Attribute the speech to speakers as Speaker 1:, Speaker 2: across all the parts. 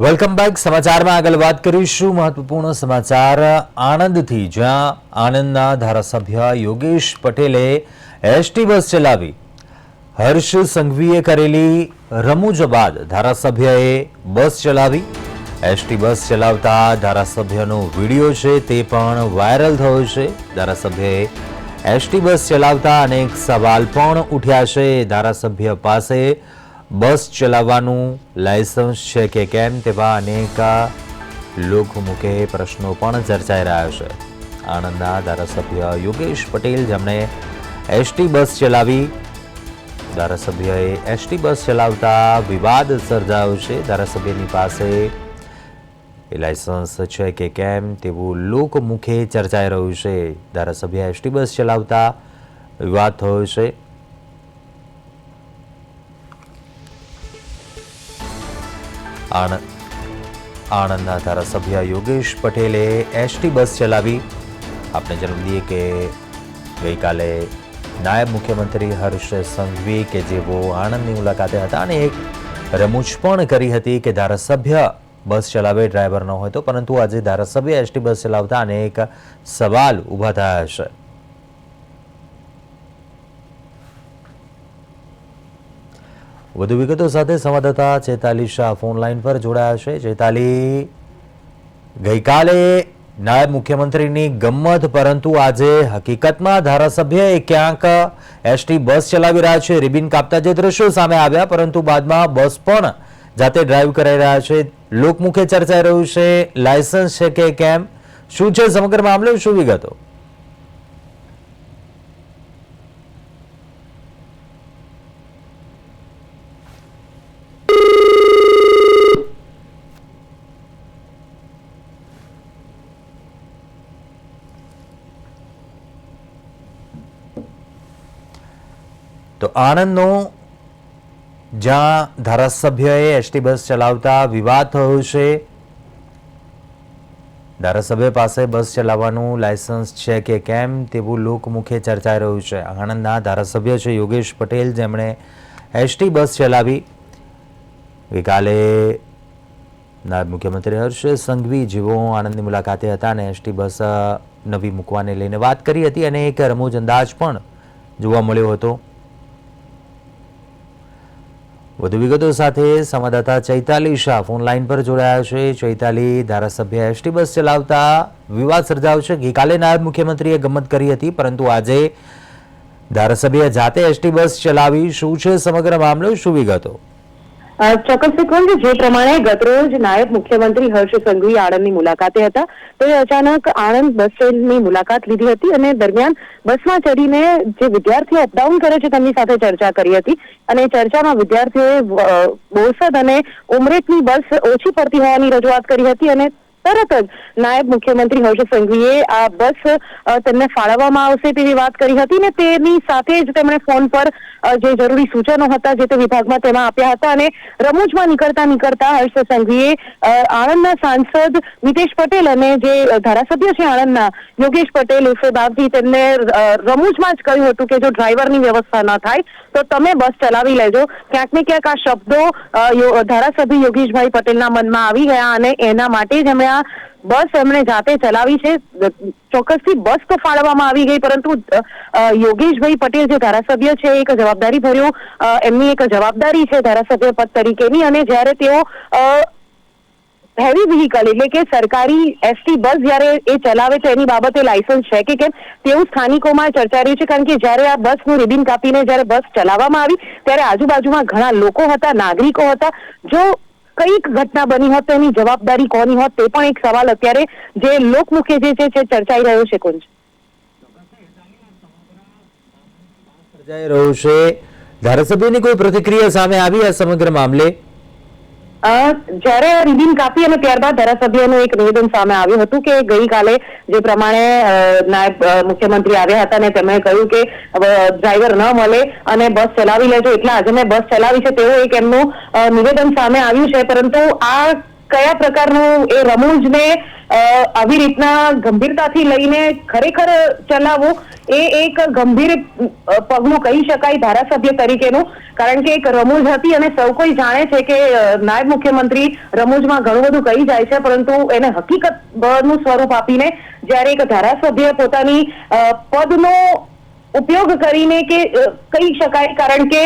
Speaker 1: Welcome back. સમાચારમાં આગળ વાત કરીશું. મહત્વપૂર્ણ સમાચાર આણંદથી, જ્યાં આણંદના ધારાસભ્ય યોગેશ પટેલે એસટી બસ ચલાવી. હર્ષ સંઘવીએ કરેલી રમૂજ બાદ ધારાસભ્યએ બસ ચલાવી. એસટી બસ ચલાવતા ધારાસભ્યનો વીડિયો છે તે પણ વાયરલ થયો છે. ધારાસભ્યએ એસટી બસ ચલાવતા અનેક સવાલ પણ ઉઠ્યા છે. ધારાસભ્ય પાસે બસ ચલાવવાનું લાયસન્સ છે કે કેમ તેવા અનેક લોકમુખે પ્રશ્નો પણ ચર્ચાઈ રહ્યા છે. આણંદના ધારાસભ્ય યોગેશ પટેલ જેમણે એસટી બસ ચલાવી, ધારાસભ્યએ એસટી બસ ચલાવતા વિવાદ સર્જાયો છે. ધારાસભ્યની પાસે એ લાયસન્સ છે કે કેમ તેવું લોકમુખે ચર્ચાઈ રહ્યું છે. ધારાસભ્ય એસટી બસ ચલાવતા વિવાદ થયો છે. આણંદના ધારાસભ્ય યોગેશ પટેલે એસટી બસ ચલાવી. આપણે દઈએ કે ગઈકાલે નાયબ મુખ્યમંત્રી હર્ષ સંઘવી કે જેઓ આણંદની મુલાકાતે હતા અને એક રમૂજ પણ કરી હતી કે ધારાસભ્ય બસ ચલાવે, ડ્રાઈવર ન હોય તો, પરંતુ આજે ધારાસભ્ય એસટી બસ ચલાવતા અનેક સવાલ ઊભા થયા છે. વધુ વિગતો સાથે સંવાદદાતા ચેતાલી શાહ ફોન લાઈન પર જોડાયા છે. ચેતાલી, ગઈકાલે નાયબ મુખ્યમંત્રીની ગમ્મત, પરંતુ આજે હકીકતમાં ધારાસભ્ય ક્યાંક એસટી બસ ચલાવી રહ્યા છે. રિબિન કાપતા જે દ્રશ્યો સામે આવ્યા, પરંતુ બાદમાં બસ પણ જાતે ડ્રાઈવ કરાઈ રહ્યા છે. લોકમુખે ચર્ચાઈ રહ્યું છે, લાયસન્સ છે કે કેમ? શું છે સમગ્ર મામલે? શું વિગતો? આણંદનો જ્યાં ધારાસભ્યએ એસટી બસ ચલાવતા વિવાદ થયો છે. ધારાસભ્ય પાસે બસ ચલાવવાનું લાયસન્સ છે કે કેમ તેવું લોકમુખે ચર્ચાઈ રહ્યું છે. આણંદના ધારાસભ્ય છે યોગેશ પટેલ, જેમણે એસટી બસ ચલાવી. ગઈકાલે નાયબ મુખ્યમંત્રી હર્ષ સંઘવી જેઓ આણંદની મુલાકાતે હતા અને એસટી બસ નવી મૂકવાને લઈને વાત કરી હતી અને એક રમૂજ અંદાજ પણ જોવા મળ્યો હતો. વધુ વિગતો સાથે સંવાદદાતા ચૈતાલી શાહ ફોન લાઈન પર જોડાયા છે. ચૈતાલી ધારાસભ્ય એસટી બસ ચલાવતા વિવાદ સર્જાયો છે ગઈકાલે નાયબ મુખ્યમંત્રીએ ગમત કરી હતી, પરંતુ આજે ધારાસભ્ય જાતે એસટી બસ ચલાવી. શું છે સમગ્ર મામલો? શું વિગતો?
Speaker 2: ચોક્કસ વિક્રમ જે પ્રમાણે ગતરોજ નાયબ મુખ્યમંત્રી હર્ષ સંઘવી આણંદની મુલાકાતે હતા તો અચાનક આણંદ બસ સ્ટેન્ડની મુલાકાત લીધી હતી અને દરમિયાન બસમાં ચડીને જે વિદ્યાર્થીઓ અપડાઉન કરે છે તેમની સાથે ચર્ચા કરી હતી અને ચર્ચામાં વિદ્યાર્થીઓએ બોરસદ અને ઉમરેઠની બસ ઓછી પડતી હોવાની રજૂઆત કરી હતી અને તરત જ નાયબ મુખ્યમંત્રી હર્ષ સંઘવીએ આ બસ તેમને ફાળવવામાં આવશે તેવી વાત કરી હતી ને તેની સાથે જ તેમણે ફોન પર જે જરૂરી સૂચનો હતા જે તે વિભાગમાં તેમાં આપ્યા હતા અને રમૂજમાં નીકળતા નીકળતા હર્ષ સંઘવીએ આણંદના સાંસદ મિતેશ પટેલ અને જે ધારાસભ્ય છે આણંદના યોગેશ પટેલ ઉર્ફે બાપજી તેમને રમૂજમાં જ કહ્યું હતું કે જો ડ્રાઈવરની વ્યવસ્થા ન થાય, તો તમે બસ ચલાવી લેજો. ક્યાંક ને ક્યાંક આ શબ્દો ધારાસભ્ય યોગેશભાઈ પટેલના મનમાં આવી ગયા અને એના માટે જ એમણે આ બસ એમણે જાતે ચલાવી છે. ચોક્કસથી બસ તો ફાળવવામાં આવી ગઈ, પરંતુ યોગેશભાઈ પટેલ જે ધારાસભ્ય છે, એક જવાબદારી ભર્યું. એમની એક જવાબદારી છે ધારાસભ્ય પદ તરીકેની, અને જ્યારે તેઓ હેવી વ્હીકલ એટલે કે સરકારી એસટી બસ જ્યારે એ ચલાવે છે, એની બાબતે લાયસન્સ છે કે કેમ? તેવું સ્થાનિકોમાં ચર્ચા રહ્યું છે, કારણ કે જ્યારે આ બસનું રિબિન કાપીને જ્યારે બસ ચલાવવામાં આવી, ત્યારે આજુબાજુમાં ઘણા લોકો હતા, નાગરિકો હતા, જો કંઈક ઘટના બની હોત એની જવાબદારી કોની હોત, તે પણ એક સવાલ અત્યારે જે લોકમુખે જે છે ચર્ચાઈ રહ્યો છે કુંજ
Speaker 1: સર્જાઈ રહ્યું છે. ધારાસભ્યની કોઈ પ્રતિક્રિયા સામે આવી આ સમગ્ર મામલે?
Speaker 2: જ્યારે રિબિન કાપી અને ત્યારબાદ ધારાસભ્યનું એક નિવેદન સામે આવ્યું હતું કે ગઈકાલે જે પ્રમાણે નાયબ મુખ્યમંત્રી આવ્યા હતા અને તેમણે કહ્યું કે ડ્રાઈવર ન મળે અને બસ ચલાવી લેજો, એટલે આજે મેં બસ ચલાવી છે તેવું એક એમનું નિવેદન સામે આવ્યું છે, પરંતુ આ કયા પ્રકારનું એ રમૂજને આવી રીતના ગંભીરતાથી લઈને ખરેખર ચલાવવું, એ એક ગંભીર પગલું કહી શકાય ધારાસભ્ય તરીકેનું, કારણ કે એક રમૂજ હતી અને સૌ કોઈ જાણે છે કે નાયબ મુખ્યમંત્રી રમૂજમાં ઘણું બધું કહી જાય છે, પરંતુ એને હકીકતનું સ્વરૂપ આપીને જ્યારે એક ધારાસભ્ય પોતાની પદનો ઉપયોગ કરીને કે કહી શકાય, કારણ કે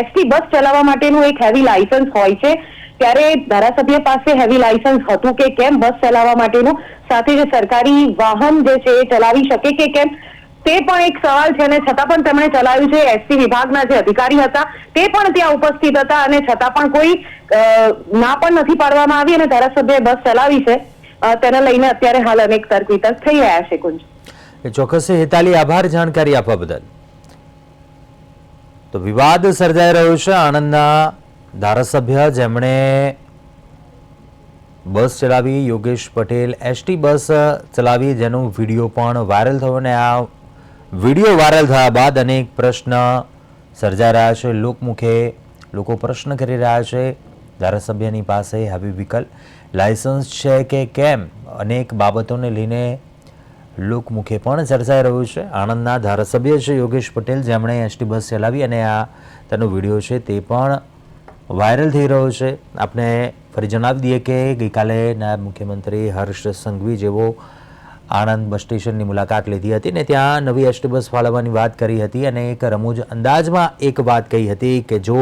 Speaker 2: એસટી બસ ચલાવવા માટેનું એક હેવી લાયસન્સ હોય છે ત્યારે ધારાસભ્ય પાસે હેવી લાયસન્સ હતું કે કેમ બસ ચલાવવા માટેનું? સાથે જે સરકારી વાહન જે છે એ ચલાવી શકે કે કેમ? તે પણ એક સવાલ છે અને છતાં પણ તેમણે ચલાવ્યું છે. એસટી વિભાગના જે અધિકારી હતા, તે પણ ત્યાં ઉપસ્થિત હતા અને છતાં પણ કોઈ ના પણ નથી પાડવામાં આવી અને ધારાસભ્યએ બસ ચલાવી છે. તેને લઈને અત્યારે હાલ અનેક તર્ક વિતર્ક થઈ રહ્યા છે કુંજ.
Speaker 1: ચોક્કસ હેતાલી આભાર જાણકારી આપવા બદલ. તો વિવાદ સર્જાઈ રહ્યો છે આણંદના ધારાસભ્ય જેમણે બસ ચલાવી, યોગેશ પટેલ એસટી બસ ચલાવી, જેનો વીડિયો પણ વાયરલ થયો અને આ વીડિયો વાયરલ થયા બાદ અનેક પ્રશ્ન સર્જાઈ રહ્યા છે. લોકમુખે લોકો પ્રશ્ન કરી રહ્યા છે, ધારાસભ્યની પાસે હેવી વ્હીકલ લાયસન્સ છે કે કેમ? અનેક બાબતોને લઈને લોકમુખે પણ ચર્ચાઈ રહ્યું છે. આણંદના ધારાસભ્ય છે યોગેશ પટેલ, જેમણે એસટી બસ ચલાવી અને આ તેનો વીડિયો છે તે પણ વાયરલ થઈ રહ્યો છે. આપણે ફરી જણાવી દઈએ કે ગઈકાલે નાયબ મુખ્યમંત્રી હર્ષ સંઘવી જેવો આણંદ બસ સ્ટેશનની મુલાકાત લીધી હતી ને ત્યાં નવી એસટી બસ ફાળવવાની વાત કરી હતી અને એક રમૂજ અંદાજમાં એક વાત કહી હતી કે જો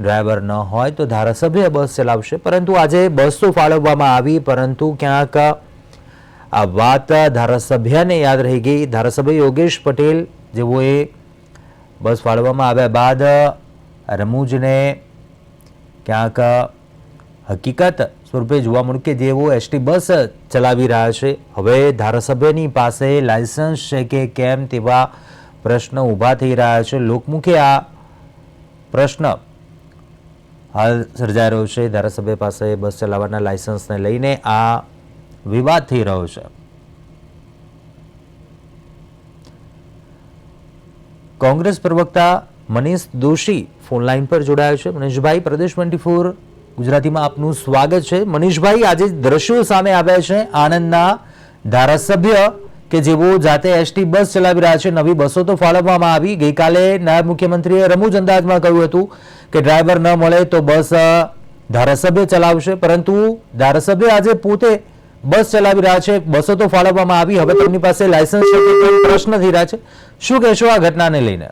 Speaker 1: ડ્રાઈવર ન હોય તો ધારાસભ્ય બસ ચલાવશે. પરંતુ આજે બસ તો ફાળવવામાં આવી, પરંતુ ક્યાંક આ વાત ધારાસભ્યને યાદ રહી ગઈ. ધારાસભ્ય યોગેશ પટેલ જેઓએ બસ ફાળવવામાં આવ્યા બાદ રમૂજને ક્યાંક હકીકત સ્વરૂપે જોવા મળ્યું કે જેઓ એસટી બસ ચલાવી રહ્યા છે, હવે ધારાસભ્યની પાસે લાયસન્સ છે કે કેમ તેવા પ્રશ્ન ઊભા થઈ રહ્યા છે. લોકમુખે આ પ્રશ્ન હાલ સર્જાઈ રહ્યો છે. ધારાસભ્ય પાસે બસ ચલાવવાના લાયસન્સને લઈને આ વિવાદ થઈ રહ્યો છે. કોંગ્રેસ પ્રવક્તા મનીષ દોશી ફોન લાઈન પર જોડાયો છે. મનીષભાઈ, પ્રદેશ ટ્વેન્ટી ફોર ગુજરાતીમાં આપનું સ્વાગત છે. મનીષભાઈ, આજે દ્રશ્યો સામે આવ્યા છે. આણંદના ધારાસભ્ય કે જેઓ જાતે એસટી બસ ચલાવી રહ્યા છે, નવી બસો તો ફાળવવામાં આવી. ગઈકાલે નાયબ મુખ્યમંત્રીએ રમૂજ અંદાજમાં કહ્યું હતું કે ડ્રાઈવર ન મળે તો બસ ધારાસભ્ય ચલાવશે. પરંતુ ધારાસભ્ય આજે પોતે બસ ચલાવી રહ્યા છે. બસો તો ફાળવવામાં આવી. હવે તેમની પાસે લાયસન્સ પ્રશ્ન થઈ રહ્યા છે. શું કહેશો આ ઘટનાને લઈને?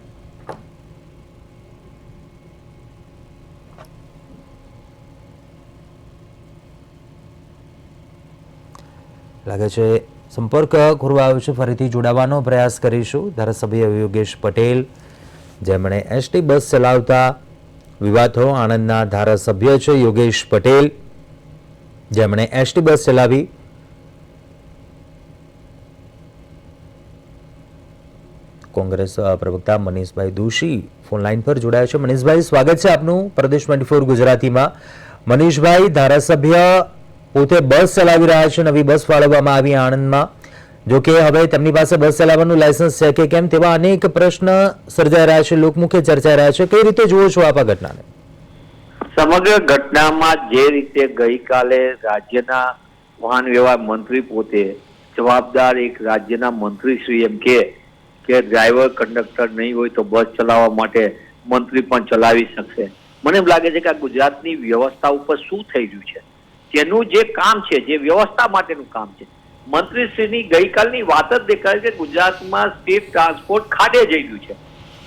Speaker 1: લાગે છે સંપર્ક ખોરવાયો છે. ફરીથી જોડાવાનો પ્રયાસ કરીશું. ધારાસભ્ય યોગેશ પટેલ, જેમણે એસટી બસ ચલાવતા વિવાદો, આણંદના ધારાસભ્ય છે યોગેશ પટેલ, જેમણે એસટી બસ ચલાવી. કોંગ્રેસ પ્રવક્તા મનીષભાઈ દોશી ફોન લાઈન પર જોડાયા છે. મનીષભાઈ, સ્વાગત છે આપનું. પ્રદેશ ટ્વેન્ટી ફોર ગુજરાતીમાં. મનીષભાઈ, ધારાસભ્ય પોતે બસ ચલાવી રહ્યા છે, નવી બસ ફાળવવામાં આવી આણંદમાં. જો કે હવે તેમની પાસે બસ ચલાવવાનું લાયસન્સ છે કે કેમ તેવા અનેક પ્રશ્ન સર્જાઈ રહ્યા છે, લોકમુખે ચર્ચાઈ રહ્યા છે. કઈ રીતે જુઓ છો આપ ઘટનાને?
Speaker 3: સમગ્ર ઘટનામાં જે રીતે ગઈકાલે રાજ્યના વાહન વ્યવહાર મંત્રી પોતે જવાબદાર એક રાજ્યના મંત્રી શ્રી એમ કે કે ડ્રાઈવર કંડક્ટર નહીં હોય તો બસ ચલાવવા માટે મંત્રી પણ ચલાવી શકશે. મને એમ લાગે છે કે આ ગુજરાતની વ્યવસ્થા ઉપર શું થઈ રહ્યું છે? જેનું જે કામ છે, જે વ્યવસ્થા માટેનું કામ છે. મંત્રીશ્રીની ગઈકાલની વાત જ દેખાય છે ગુજરાતમાં સ્ટેટ ટ્રાન્સપોર્ટ ખાડે જઈ ગયું છે.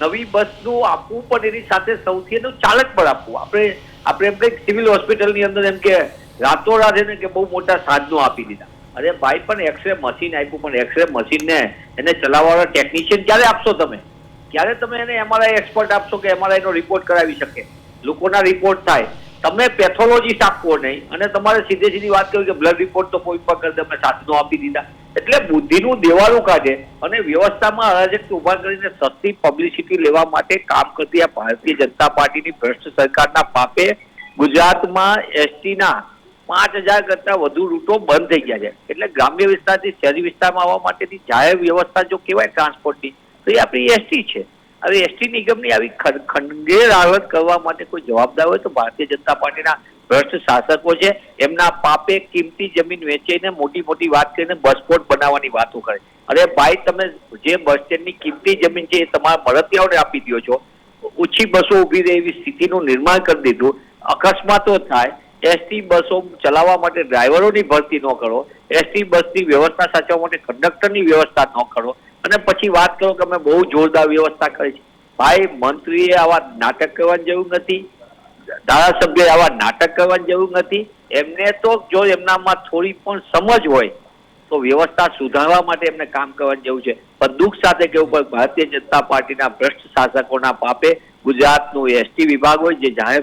Speaker 3: નવી બસનું આપવું પણ એની સાથે સૌથી એનું ચાલક પણ આપવું. આપણે આપણે એમ કંઈક સિવિલ હોસ્પિટલની અંદર એમ કે રાતોરાત એને કે બહુ મોટા સાધનો આપી દીધા. અરે ભાઈ, પણ એક્સરે મશીન આપ્યું, પણ એક્સરે મશીનને એને ચલાવવાવાળા ટેકનિશિયન ક્યારે આપશો તમે? ક્યારે તમે એને એમઆરઆઈ એક્સપર્ટ આપશો કે એમઆરઆઈનો રિપોર્ટ કરાવી શકે? લોકોના રિપોર્ટ થાય. તમે પેથોલોજીસ્ટ આપવો નહીં. અને તમારે સીધે સીધી વાત કરી કે બ્લડ રિપોર્ટ તો કોઈ પણ કરી તમે સાધનો આપી દીધા. એટલે બુદ્ધિનું દેવાળું કાઢે અને વ્યવસ્થામાં અરાજક ઊભા કરીને સસ્તી પબ્લિસિટી લેવા માટે કામ કરતી આ ભારતીય જનતા પાર્ટીની ભ્રષ્ટ સરકારના પાપે ગુજરાતમાં એસટીના પાંચ હજાર કરતા વધુ રૂટો બંધ થઈ ગયા છે. એટલે ગ્રામ્ય વિસ્તારથી શહેરી વિસ્તારમાં આવવા માટેની જાહેર વ્યવસ્થા જો કહેવાય ટ્રાન્સપોર્ટની તો એ આપણી એસટી છે. હવે એસટી નિગમની આવી ખંડેર હાલત કરવા માટે કોઈ જવાબદાર હોય તો ભારતીય જનતા પાર્ટીના ભ્રષ્ટ શાસકો છે. એમના પાપે કિંમતી જમીન વેચીને મોટી મોટી વાત કરીને બસપોર્ટ બનાવવાની વાતો કરે. અરે ભાઈ, તમે જે બસ સ્ટેન્ડની કિંમતી જમીન છે એ તમારા મળતિયાઓને આપી દો છો. ઓછી બસો ઊભી રહે એવી સ્થિતિનું નિર્માણ કરી દીધું. અકસ્માતો થાય. એસટી બસો ચલાવવા માટે ડ્રાઈવરોની ભરતી ન કરો. એસટી બસની વ્યવસ્થા સાચવવા માટે કંડક્ટરની વ્યવસ્થા ન કરો. અને પછી વાત કરો કે અમે બહુ જોરદાર વ્યવસ્થા કરી છે. ભાઈ, મંત્રીએ આવા નાટક કરવાની જરૂર નથી. ધારાસભ્ય આવા નાટક કરવાની જરૂર નથી. એમને તો જો એમનામાં થોડી પણ સમજ હોય, તો વ્યવસ્થા સુધારવા માટે એમને કામ કરવાની જરૂર છે. પણ દુઃખ સાથે કેવું પડે ભારતીય જનતા પાર્ટીના ભ્રષ્ટ શાસકોના પાપે ગુજરાતનું એસટી વિભાગ હોય, જે જાહેર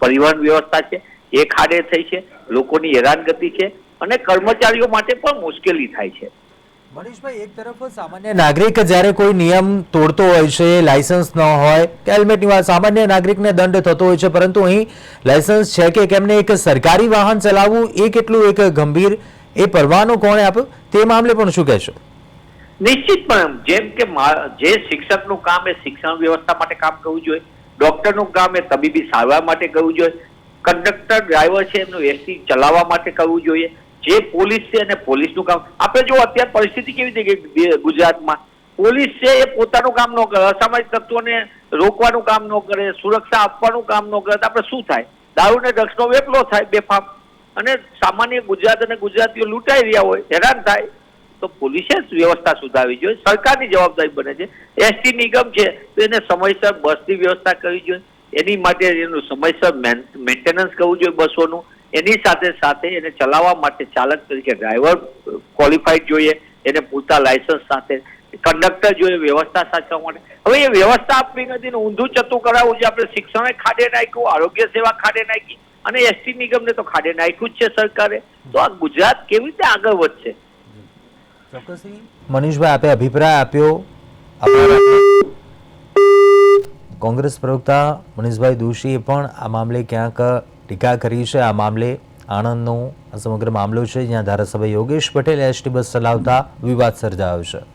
Speaker 3: પરિવહન વ્યવસ્થા છે, એ ખાડે થઈ છે. લોકોની હેરાનગતિ છે. અને કર્મચારીઓ માટે પણ મુશ્કેલી થાય છે.
Speaker 1: મનીષભાઈ, એક તરફ સામાન્ય નાગરિક જ્યારે કોઈ નિયમ તોડતો હોય છે, લાયસન્સ ન હોય, કે હેલ્મેટની વાત, સામાન્ય નાગરિકને દંડ થતો હોય છે, પરંતુ અહીં લાયસન્સ છે કે કેમને એક સરકારી વાહન ચલાવવું એ કેટલું એક ગંભીર એ પરવાનો કોણે આપ્યો? તે મામલે પણ શું કહેશો?
Speaker 3: નિશ્ચિતપણે જેમ કે જે શિક્ષકનું કામ એ શિક્ષણ વ્યવસ્થા માટે કામ કરવું જોઈએ, ડોક્ટરનું કામ એ તબીબી સારવાર માટે કરવું જોઈએ, કંડક્ટર ડ્રાઈવર છે એમનું એસટી ચલાવવા માટે કરવું જોઈએ જે પોલીસ છે અને પોલીસનું કામ આપણે જો અત્યારે પરિસ્થિતિ કેવી થઈ ગઈ ગુજરાતમાં? પોલીસ છે એ પોતાનું કામ ન કરે, અસામાજિક તત્વોને રોકવાનું કામ ન કરે, સુરક્ષા આપવાનું કામ ન કરે, તો આપણે શું થાય? દારૂ ને ડ્રગ્સનો વેપલો થાય બેફામ. અને સામાન્ય ગુજરાત અને ગુજરાતીઓ લૂંટાઈ રહ્યા હોય, હેરાન થાય. તો પોલીસે જ વ્યવસ્થા સુધારવી જોઈએ. સરકારની જવાબદારી બને છે. એસટી નિગમ છે, તો એને સમયસર બસની વ્યવસ્થા કરવી જોઈએ. એની માટે એનું સમયસર મેન્ટેનન્સ કરવું જોઈએ બસોનું. એની સાથે સાથે એને ચલાવવા માટે ચાલક તરીકે ડ્રાઈવર ક્વોલિફાઈડ જોઈએ, એને પૂરતા લાયસન્સ સાથે કંડક્ટર જોઈએ, વ્યવસ્થા સાચવવા માટે. હવે એ વ્યવસ્થા આપવી નથી ઊંધું ચતું કરાવવું છે. આપણે શિક્ષણે ખાડે નાખ્યું, આરોગ્ય સેવા ખાડે નાખી અને એસટી નિગમને તો ખાડે નાખ્યું જ છે સરકારે. તો આ ગુજરાત કેવી રીતે આગળ વધશે?
Speaker 1: મનીષભાઈ, આપે અભિપ્રાય આપ્યો. કોંગ્રેસ પ્રવક્તા મનીષભાઈ દોશીએ પણ આ મામલે ક્યાંક ટીકા કરી છે. આ મામલે આણંદનો આ સમગ્ર મામલો છે. જ્યાં ધારાસભ્ય યોગેશ પટેલ, એસટી બસ ચલાવતા વિવાદ સર્જાયો છે.